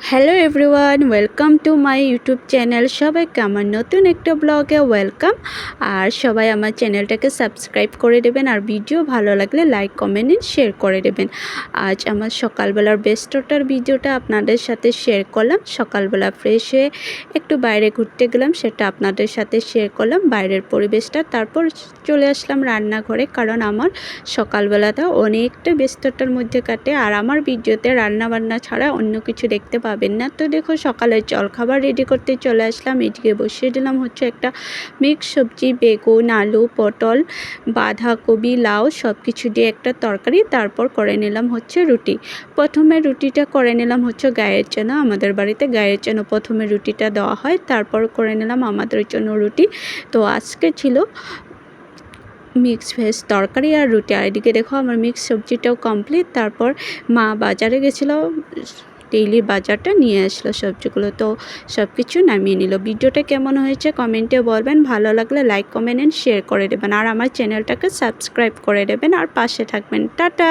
Hello everyone welcome to my YouTube channel সবাইকে আমার নতুন একটা ব্লগে ওয়েলকাম আর সবাই আমার চ্যানেলটাকে সাবস্ক্রাইব করে দেবেন আর ভিডিও ভালো লাগলে লাইক কমেন্ট শেয়ার করে দেবেন। আজ আমার সকালবেলার বেস্টটার ভিডিওটা আপনাদের সাথে শেয়ার করলাম। সকালবেলা ফ্রেশ হয়ে একটু বাইরে ঘুরতে গেলাম, সেটা আপনাদের সাথে শেয়ার করলাম। বাইরের পরিবেশটা, তারপর চলে আসলাম রান্নাঘরে, কারণ আমার সকালবেলাটা অনেকটা ব্যস্ততার মধ্যে কাটে। আর আমার ভিডিওতে রান্না বান্না ছাড়া অন্য কিছু দেখতে পাবেন না। তো দেখো, সকালের জলখাবার রেডি করতে চলে আসলাম। এদিকে বসিয়ে দিলাম হচ্ছে একটা মিক্স সবজি, বেগুন, আলু, পটল, বাঁধাকপি, লাউ সব কিছু দিয়ে একটা তরকারি। তারপর করে নিলাম হচ্ছে রুটি। প্রথমে রুটিটা করে নিলাম হচ্ছে গায়ের জন্য আমাদের বাড়িতে গায়ের জন্য প্রথমে রুটিটা দেওয়া হয়। তারপর করে নিলাম আমাদের জন্য রুটি। তো আজকে ছিল মিক্স ভেজ তরকারি আর রুটি। আর এদিকে দেখো, আমার মিক্স সবজিটাও কমপ্লিট তারপর মা বাজারে গেছিল। ডেইলি বাজারটা নিয়ে আসলো সবজিগুলো। তো সব কিছু নামিয়ে নিল। ভিডিওটা কেমন হয়েছে কমেন্টে বলবেন। ভালো লাগলে লাইক কমেন্ট অ্যান্ড শেয়ার করে দেবেন। আর আমার চ্যানেলটাকে সাবস্ক্রাইব করে দেবেন। আর পাশে থাকবেন। টাটা!